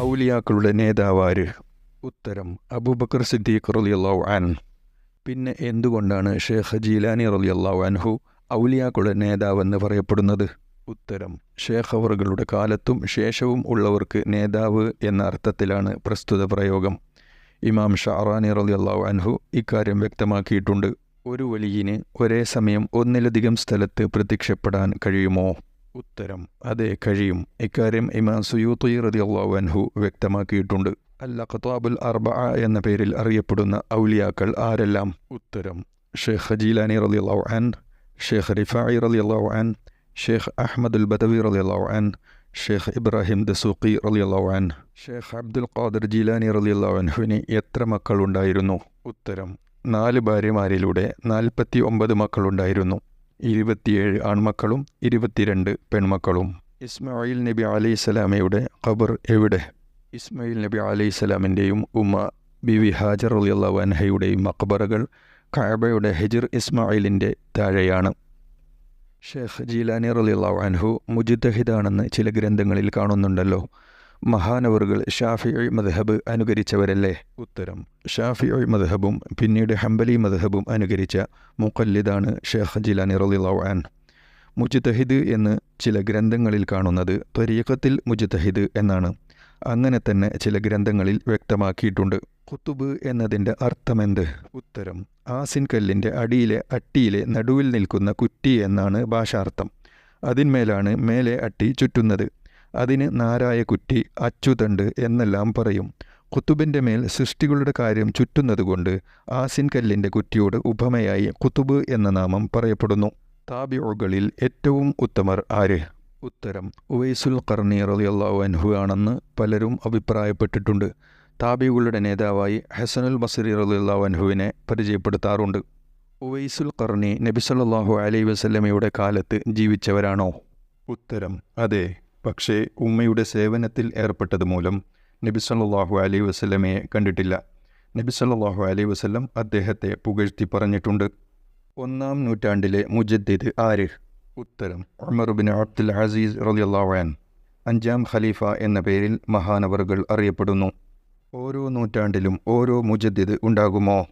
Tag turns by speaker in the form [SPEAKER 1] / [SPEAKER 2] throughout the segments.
[SPEAKER 1] ഔലിയാക്കളുടെ നേതാവാര്. ഉത്തരം അബൂബക്കർ സിദ്ദീഖ് റളിയല്ലാഹു അൻ പിന്നെ എന്തുകൊണ്ടാണ് ഷേഖ് ജീലാനി റളിയല്ലാഹു അൻഹു ഔലിയാക്കളുടെ നേതാവെന്ന് പറയപ്പെടുന്നത്? ഉത്തരം ഷേഖ് അവറുകളുടെ കാലത്തും ശേഷവും ഉള്ളവർക്ക് നേതാവ് എന്ന അർത്ഥത്തിലാണ് പ്രസ്തുത പ്രയോഗം. ഇമാം ഷാറാനി റളിയല്ലാഹു അൻഹു ഇക്കാര്യം വ്യക്തമാക്കിയിട്ടുണ്ട്. ഒരു വലിയിന് ഒരേ സമയം ഒന്നിലധികം സ്ഥലത്ത് പ്രത്യക്ഷപ്പെടാൻ കഴിയുമോ? ഉത്തരം. അതെ കഴിയും. ഇക്കാര്യം ഇമാം സുയൂത്തി റളിയല്ലാഹു അൻഹു വ്യക്തമാക്കിയിട്ടുണ്ട്. അൽ ഖത്താബുൽ അർബ എന്ന പേരിൽ അറിയപ്പെടുന്ന ഔലിയാക്കൾ ആരെല്ലാം? ഉത്തരം. ഷെയ്ഖ് ജീലാനി അള്ളാഹു അൻ ഷെയ്ഖ് റിഫായി റളിയല്ലാഹു അൻ ഷെയ്ഖ് അഹമ്മദുൽ ബദവി റളിയല്ലാഹു അൻ ഷെയ്ഖ് ഇബ്രാഹിം ദസൂഖി റളിയല്ലാഹു അൻ ഷെയ്ഖ് അബ്ദുൽ ഖാദർ ജീലാനി റളിയല്ലാഹു അൻഹുവിന് എത്ര മക്കളുണ്ടായിരുന്നു? ഉത്തരം. നാല് ഭാര്യമാരിലൂടെ നാൽപ്പത്തി ഒമ്പത് മക്കളുണ്ടായിരുന്നു. ഇരുപത്തിയേഴ് ആൺമക്കളും ഇരുപത്തിരണ്ട് പെൺമക്കളും. ഇസ്മായിൽ നബി അലൈഹി സ്വലാമയുടെ ഖബർ എവിടെ? ഇസ്മായിൽ നബി അലൈഹി സ്വലാമിന്റെയും ഉമ്മ ബിവി ഹാജർ അലിയുള്ള അൻഹയുടെയും മക്ബറകൾ കഅബയുടെ ഹെജിർ ഇസ്മായിലിന്റെ താഴെയാണ്. ഷേഖ് ജീലാനി റലിയുള്ള അൻഹു മുജിദ്ദഹിദാണെന്ന് ചില ഗ്രന്ഥങ്ങളിൽ കാണുന്നുണ്ടല്ലോ. മഹാനവറുകൾ ഷാഫി മദ്ഹബ് അനുകരിച്ചവരല്ലേ? ഉത്തരം. ഷാഫി മദ്ഹബും പിന്നീട് ഹംബലി മദ്ഹബും അനുകരിച്ച മുക്കല്ലിദാണ് ഷെയ്ഖ് ജിലാനി മുജിതഹിദ് മുജ്തഹിദ് എന്ന് ചില ഗ്രന്ഥങ്ങളിൽ കാണുന്നത് ത്വരീഖത്തിൽ മുജിതഹിദ് എന്നാണ്. അങ്ങനെ തന്നെ ചില ഗ്രന്ഥങ്ങളിൽ വ്യക്തമാക്കിയിട്ടുണ്ട്. കുത്തുബ് എന്നതിന്റെ അർത്ഥമെന്ത്? ഉത്തരം. ആസിൻ കല്ലിന്റെ അടിയിലെ അട്ടിയിലെ നടുവിൽ നിൽക്കുന്ന കുറ്റി എന്നാണ് ഭാഷാർത്ഥം. അതിന്മേലാണ് മേലെ അട്ടി ചുറ്റുന്നത്. അതിന് നാരായ കുറ്റി അച്ചുതണ്ട് എന്നെല്ലാം പറയും. കുത്തുബിന്റെ മേൽ സൃഷ്ടികളുടെ കാര്യം ചുറ്റുന്നതുകൊണ്ട് ആസിൻ കല്ലിന്റെ കുറ്റിയോട് ഉപമയായി കുത്തുബ് എന്ന നാമം പറയപ്പെടുന്നു. താബിയോകളിൽ ഏറ്റവും ഉത്തമർ ആര്? ഉത്തരം ഉവൈസുൽ കർണി റളിയല്ലാഹു അൻഹു ആണെന്ന് പലരും അഭിപ്രായപ്പെട്ടിട്ടുണ്ട്. താബികളുടെ നേതാവായി ഹസനുൽ ബസറി റളിയല്ലാഹു അൻഹുവിനെ പരിചയപ്പെടുത്താറുണ്ട്. ഉവൈസുൽ കർണി നബി സല്ലല്ലാഹു അലൈഹി വസല്ലമയുടെ കാലത്ത് ജീവിച്ചവരാണോ? ഉത്തരം അതെ. പക്ഷേ ഉമ്മയുടെ സേവനത്തിൽ ഏർപ്പെട്ടത് മൂലം നബി സല്ലല്ലാഹു അലൈഹി വസല്ലമയെ കണ്ടിട്ടില്ല. നബി സല്ലല്ലാഹു അലൈഹി വസല്ലം അദ്ദേഹത്തെ പുകഴ്ത്തി പറഞ്ഞിട്ടുണ്ട്. ഒന്നാം നൂറ്റാണ്ടിലെ മുജദ്ദിദ് ആര് ഉത്തരം ഉമർ ബിൻ അബ്ദുൽ അസീസ് റളിയല്ലാഹു അൻ അഞ്ചാം ഖലീഫ എന്ന പേരിൽ മഹാനവറുകൾ അറിയപ്പെടുന്നു. ഓരോ നൂറ്റാണ്ടിലും ഓരോ മുജദ്ദിദ് ഉണ്ടാകുമോ?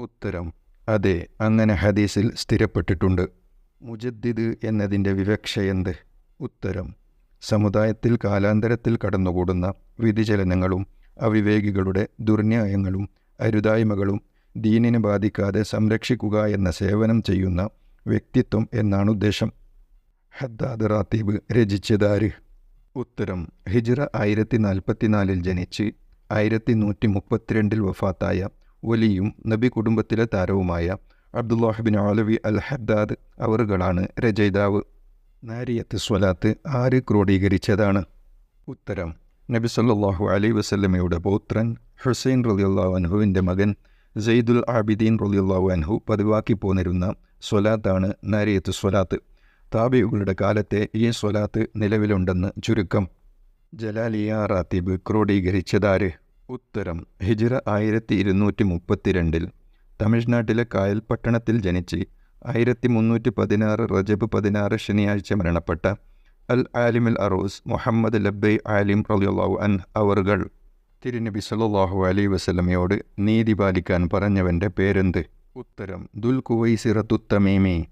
[SPEAKER 1] ഉത്തരം അതെ അങ്ങനെ ഹദീസിൽ സ്ഥിരപ്പെട്ടിട്ടുണ്ട്. മുജദ്ദിദ് എന്നതിന്റെ വിവക്ഷയെന്ത് ഉത്തരം സമുദായത്തിൽ കാലാന്തരത്തിൽ കടന്നുകൂടുന്ന വിധിചലനങ്ങളും അവിവേകികളുടെ ദുർന്യായങ്ങളും അരുതായ്മകളും ദീനിനെ ബാധിക്കാതെ സംരക്ഷിക്കുക എന്ന സേവനം ചെയ്യുന്ന വ്യക്തിത്വം എന്നാണ് ഉദ്ദേശം. ഹദ്ദാദ് റാത്തീബ് രചിച്ചതാര്? ഉത്തരം ഹിജ്റ ആയിരത്തി നാൽപ്പത്തിനാലിൽ ജനിച്ച് ആയിരത്തി നൂറ്റി മുപ്പത്തിരണ്ടിൽ വഫാത്തായ വലിയും നബി കുടുംബത്തിലെ താരവുമായ അബ്ദുല്ലാഹിബിൻ ആലവി അൽ ഹദ്ദാദ് അവറുകളാണ് രചയിതാവ്. നാരിയത്ത് സ്വലാത്ത് ആര് ക്രോഡീകരിച്ചതാണ്? ഉത്തരം നബി സല്ലാഹു അലൈഹി വസല്ലമയുടെ പൗത്രൻ ഹുസൈൻ റളിയല്ലാഹു അൻഹുവിന്റെ മകൻ സെയ്ദുൽ ആബിദീൻ റളിയല്ലാഹു അൻഹു പതിവാക്കി പോന്നിരുന്ന സ്വലാത്താണ് നാരിയത്ത് സ്വലാത്ത്. താബിയുകളുടെ കാലത്തെ ഈ സ്വലാത്ത് നിലവിലുണ്ടെന്ന് ചുരുക്കം. ജലാലിയ റാത്തിബ് ക്രോഡീകരിച്ചതാര്? ഉത്തരം ഹിജ്റ ആയിരത്തി ഇരുന്നൂറ്റി മുപ്പത്തിരണ്ടിൽ തമിഴ്നാട്ടിലെ കായൽപട്ടണത്തിൽ ജനിച്ച് ആയിരത്തി മുന്നൂറ്റി പതിനാറ് റജബ് പതിനാറ് ശനിയാഴ്ച മരണപ്പെട്ട അൽ ആലിമിൽ അറൂസ് മുഹമ്മദ് ലബ്ബൈ ആലിം റലിയുള്ളാഹു അൻ അവറുകൾ തിരുനബി സല്ലാഹു അലൈ വസല്ലമയോട് നീതി പാലിക്കാൻ പറഞ്ഞവന്റെ പേരെന്ത്? ഉത്തരം ദുൽ കുവൈസിറത്തുത്തമീമി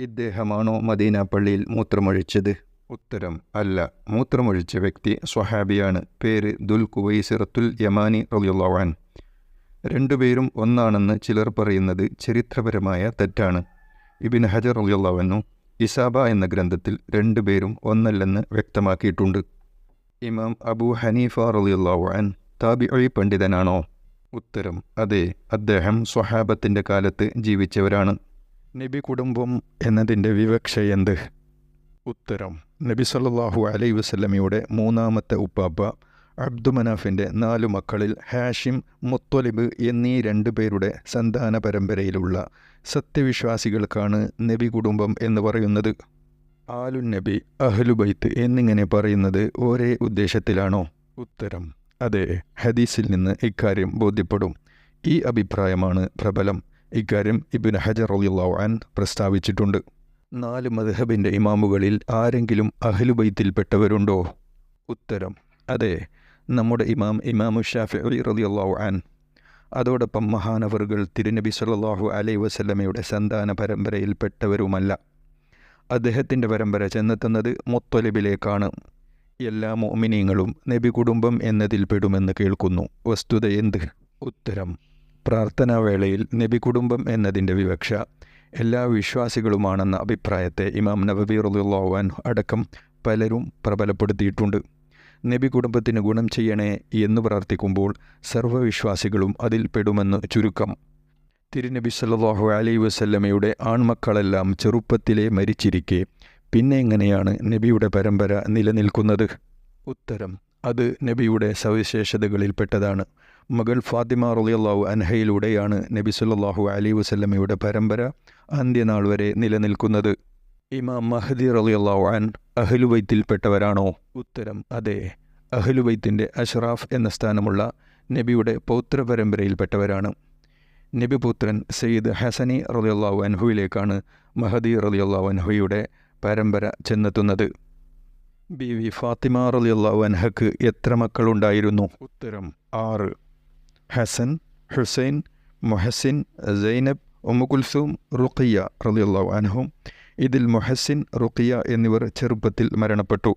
[SPEAKER 1] ഇദ്ദേഹമാണോ മദീന പള്ളിയിൽ മൂത്രമൊഴിച്ചത്? ഉത്തരം അല്ല മൂത്രമൊഴിച്ച വ്യക്തി സ്വഹാബിയാണ്. പേര് ദുൽ കുവൈസിറത്തുൽ യമാനി അൻ രണ്ടുപേരും ഒന്നാണെന്ന് ചിലർ പറയുന്നത് ചരിത്രപരമായ തെറ്റാണ്. ഇബിൻ ഹജർ റളിയല്ലാഹു ഇസാബ എന്ന ഗ്രന്ഥത്തിൽ രണ്ടുപേരും ഒന്നല്ലെന്ന് വ്യക്തമാക്കിയിട്ടുണ്ട്. ഇമാം അബു ഹനീഫ അൻ താബിഅി പണ്ഡിതനാണോ? ഉത്തരം അതെ അദ്ദേഹം സ്വഹാബത്തിന്റെ കാലത്ത് ജീവിച്ചവരാണ്. നബി കുടുംബം എന്നതിന്റെ വിവക്ഷ എന്ത്? ഉത്തരം നബി സല്ലാഹു അലൈ വസ്ലമിയുടെ മൂന്നാമത്തെ ഉപ്പാപ്പ അബ്ദുമനാഫിന്റെ നാലു മക്കളിൽ ഹാഷിം മുത്തൊലിബ് എന്നീ രണ്ടു പേരുടെ സന്താന പരമ്പരയിലുള്ള സത്യവിശ്വാസികൾക്കാണ് നബി കുടുംബം എന്ന് പറയുന്നത്. ആലുൻ നബി അഹ്ലുബൈത്ത് എന്നിങ്ങനെ പറയുന്നത് ഒരേ ഉദ്ദേശത്തിലാണോ? ഉത്തരം അതെ ഹദീസിൽ നിന്ന് ഇക്കാര്യം ബോധ്യപ്പെടും. ഈ അഭിപ്രായമാണ് പ്രബലം. ഇക്കാര്യം ഇബിൻ ഹജർ റളിയല്ലാഹു അൻ പ്രസ്താവിച്ചിട്ടുണ്ട്. നാല് മദ്ഹബിന്റെ ഇമാമുകളിൽ ആരെങ്കിലും അഹ്ലുബൈത്തിൽപ്പെട്ടവരുണ്ടോ? ഉത്തരം അതെ നമ്മുടെ ഇമാം ഇമാമു ഷാഫി അലി റളിയല്ലാഹു ആൻ അതോടൊപ്പം മഹാനവറുകൾ തിരുനബി സല്ലാഹു അലൈ വസല്ലമയുടെ സന്താന പരമ്പരയിൽപ്പെട്ടവരുമല്ല. അദ്ദേഹത്തിന്റെ പരമ്പര ചെന്നെത്തുന്നത് മുത്തൊലിബിലേക്കാണ്. എല്ലാ മോമിനിയങ്ങളും നബി കുടുംബം എന്നതിൽ പെടുമെന്ന് കേൾക്കുന്നു. വസ്തുത എന്ത്? ഉത്തരം. പ്രാർത്ഥനാവേളയിൽ നബി കുടുംബം എന്നതിന്റെ വിവക്ഷ എല്ലാ വിശ്വാസികളുമാണെന്ന അഭിപ്രായത്തെ ഇമാം നബബി റളിയല്ലാഹുവാൻ അടക്കം പലരും പ്രബലപ്പെടുത്തിയിട്ടുണ്ട്. നബി കുടുംബത്തിന് ഗുണം ചെയ്യണേ എന്ന് പ്രാർത്ഥിക്കുമ്പോൾ സർവവിശ്വാസികളും അതിൽ പെടുമെന്ന് ചുരുക്കം. തിരുനബി സല്ലാഹു അലൈ വസല്ലമയുടെ ആൺമക്കളെല്ലാം ചെറുപ്പത്തിലെ മരിച്ചിരിക്കെ പിന്നെ എങ്ങനെയാണ് നബിയുടെ പരമ്പര നിലനിൽക്കുന്നത്? ഉത്തരം അത് നബിയുടെ സവിശേഷതകളിൽപ്പെട്ടതാണ്. മകൾ ഫാത്തിമ റുലിയല്ലാഹു അൻഹയിലൂടെയാണ് നബി സല്ലാഹു അലൈ വസല്ലമയുടെ പരമ്പര അന്ത്യനാൾ വരെ നിലനിൽക്കുന്നത്. ഇമാം മഹദി റളിയല്ലാഹു അൻ അഹ്ലുബൈത്തിൽപ്പെട്ടവരാണോ ഉത്തരം അതെ. അഹലുബൈത്തിന്റെ അഷ്റാഫ് എന്ന സ്ഥാനമുള്ള നബിയുടെ പൗത്ര പരമ്പരയിൽപ്പെട്ടവരാണ് നബിപുത്രൻ സയ്യിദ് ഹസനി റളിയല്ലാഹു അൻഹുയിലേക്കാണ് മഹദി റളിയല്ലാഹു അൻഹുയുടെ പരമ്പര ചെന്നെത്തുന്നത്. ബി വി ഫാത്തിമ റളിയല്ലാഹു അൻഹക്ക് എത്ര മക്കളുണ്ടായിരുന്നു? ഉത്തരം ആറ്. ഹസൻ ഹുസൈൻ മൊഹസിൻ സൈനബ് ഉമ്മുകുൽസൂം റുഖിയ റളിയല്ലാഹു അൻഹും ഇതിൽ മൊഹസിൻ റുഖിയ എന്നിവർ ചെറുപ്പത്തിൽ മരണപ്പെട്ടു.